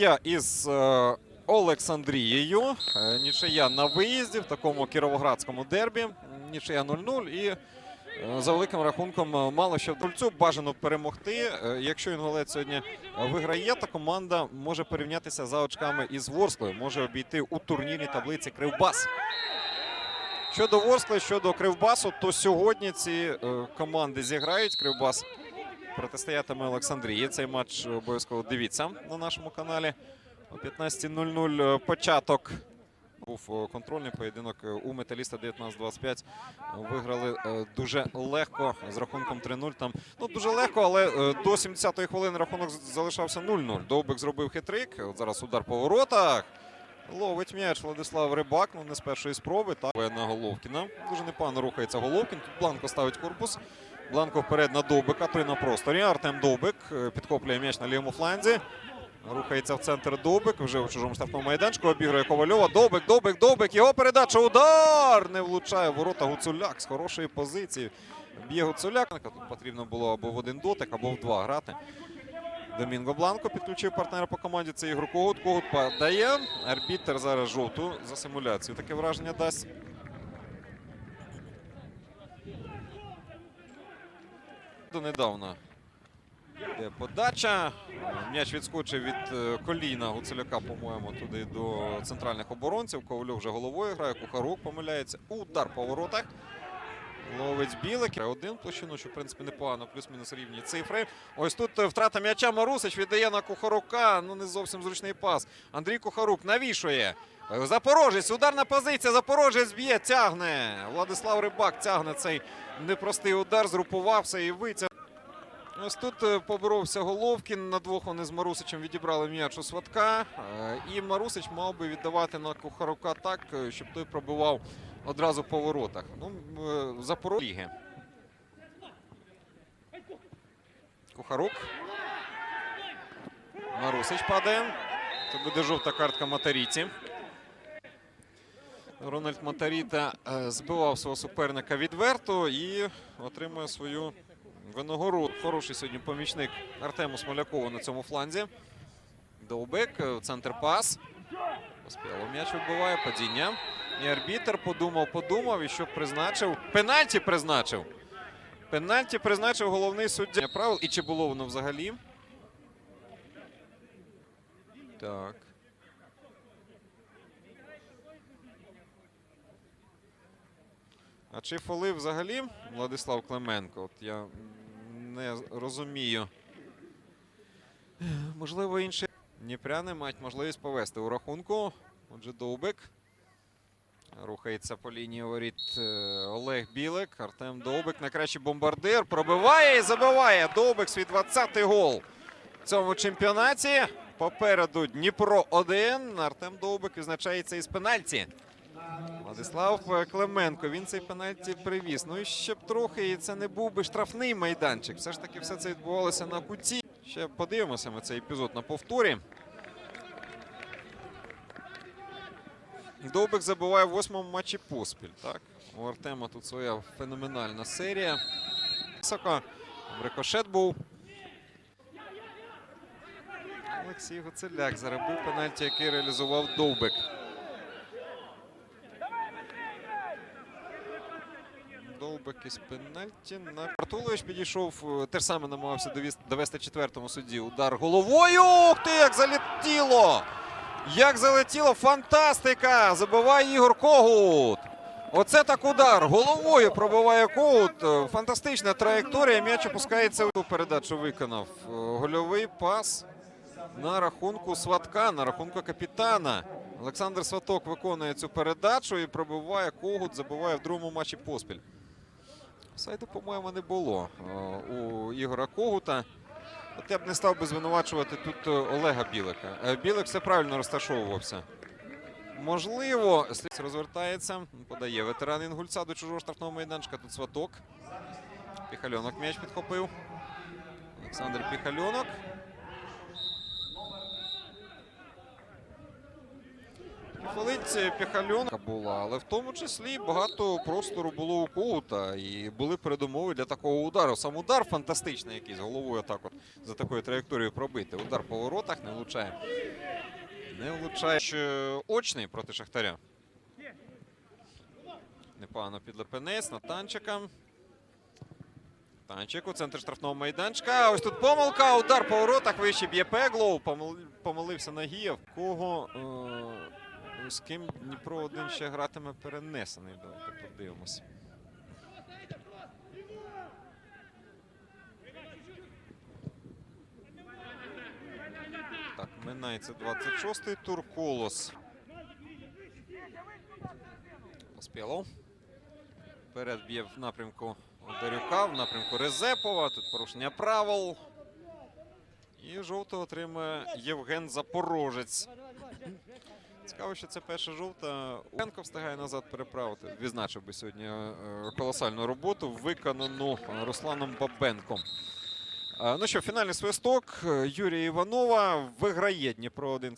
Я із е, Олександрією. Е, Нічия на виїзді в такому кіровоградському дербі. Нічия 0-0. І е, за великим рахунком е, мало що Дульцю бажано перемогти. Е, Якщо Інголець сьогодні виграє, то команда може порівнятися за очками із Ворсклою. Може обійти у турнірній таблиці Кривбас. Щодо Ворскли, щодо Кривбасу, то сьогодні ці е, команди зіграють. Кривбас протистоятиме Олександрії. Цей матч обов'язково дивіться на нашому каналі. О 15.00 початок. Був е, контрольний поєдинок е, у металіста 19-25. Виграли е, дуже легко з рахунком 3-0. Там ну дуже легко, але е, до 70-ї хвилини рахунок залишався 0-0. Довбик зробив хитрик. От зараз удар по воротах. Ловить м'яч Владислав Рибак, ну не з першої спроби. Так, на Головкіна. Дуже непогано рухається Головкін. Тут Бланко ставить корпус. Бланко вперед на Довбика, той на просторі. Артем Довбик е, підхоплює м'яч на лівому фланзі. Рухається в центр Довбик. Вже у чужому штрафному майданчику. Обігрує Ковальова. Довбик, Довбик, Довбик. Його передача. Удар! Не влучає ворота Гуцуляк з хорошої позиції. Б'є Гуцуляк. Тут потрібно було або в один дотик, або в два грати. Домінго Бланко підключив партнера по команді. Це ігру Когут. Когут дає. Арбітер зараз жовту за симуляцію. Таке враження дасть. Донедавна Йде подача. М'яч відскочив від е, коліна Гуцеляка, по-моєму, туди до центральних оборонців. Ковальов вже головою грає. Кухарук помиляється. Удар по воротах. Ловить білик. Один площину, що в принципі непогано, плюс-мінус рівні цифри. Ось тут е, втрата м'яча Марусич віддає на Кухарука. Ну не зовсім зручний пас. Андрій Кухарук навішує. Е, Запорожець, ударна позиція. Запорожець б'є, тягне. Владислав Рибак тягне цей непростий удар, згрупувався і витяг. Ось тут е, поборовся Головкін. На двох вони з Марусичем відібрали м'яч у Сватка. І Марусич мав би віддавати на Кухарука так, щоб той пробивав одразу по воротах. Ну, е, Запорожжя. Кухарук. Марусич падає. Це буде жовта картка Матаріті. Рональд Матаріта е, збивав свого суперника відверто і отримує свою винагороду. Хороший сьогодні помічник Артему Смолякову на цьому фланзі. Довбик, е, центр пас. Поспіло м'яч вибиває, падіння. І арбітер подумав, подумав і що призначив. Пенальті призначив. Пенальті призначив головний суддя правил. І чи було воно взагалі? Так. А чи фоли взагалі Владислав Клименко? От я не розумію. Можливо, інші Дніпряни мають можливість повести у рахунку. Отже, Довбик. Рухається по лінії воріт е, Олег Білик. Артем Довбик. Найкращий бомбардир. Пробиває і забиває. Довбик свій 20-й гол в цьому чемпіонаті. Попереду Дніпро 1. Артем Довбик відзначається із пенальті. Владислав Клименко, він цей пенальті привіз. Ну і щоб трохи, і це не був би штрафний майданчик. Все ж таки, все це відбувалося на куті. Ще подивимося ми цей епізод на повторі. Довбик забиває в восьмому матчі поспіль. Так, у Артема тут своя феноменальна серія. Високо. Рикошет був. Олексій Гоцеляк заробив пенальті, який реалізував Довбик. Довбик із пенальті. На Артулович підійшов, е, теж саме намагався довести четвертому судді. Удар головою. Ух ти, як залетіло! Як залетіло! Фантастика! Забиває Ігор Когут. Оце так удар. Головою пробиває Когут. Е, Фантастична траєкторія. М'яч опускається. у Передачу виконав. Е, Гольовий пас на рахунку Сватка, на рахунку капітана. Олександр Сваток виконує цю передачу і пробиває Когут, забиває в другому матчі поспіль. Сайду, по-моєму, не було е, у Ігора Когута. От я б не став би звинувачувати тут е, Олега Білика. Е, Білик все правильно розташовувався. Можливо, Сліц розвертається, подає ветеран Інгульця до чужого штрафного майданчика. Тут сваток. Піхальонок м'яч підхопив. Олександр Піхальонок. Фалиці Піхальонка була, але в тому числі багато простору було у Коута і були передумови для такого удару. Сам удар фантастичний якийсь головою так от за такою траєкторією пробити. Удар по воротах не влучає. Не влучає очний проти Шахтаря. Непогано підлепенець на танчика. Танчик у центр штрафного майданчика. Ось тут помилка. Удар по воротах. Вище б'є Пеглоу. Помилився Нагієв. Кого е, з ким Дніпро один ще гратиме перенесений. Давайте подивимося. Так, минається 26-й тур. Колос. Поспілов. Вперед б'є в напрямку Дарюка, в напрямку Резепова. Тут порушення правил. І жовто отримує Євген Запорожець. Цікаво, що це перша жовта. Ленко встигає назад переправити. Відзначив би сьогодні е, колосальну роботу, виконану е, Русланом Бабенком. Е, Ну що, фінальний свисток Юрія Іванова виграє Дніпро 1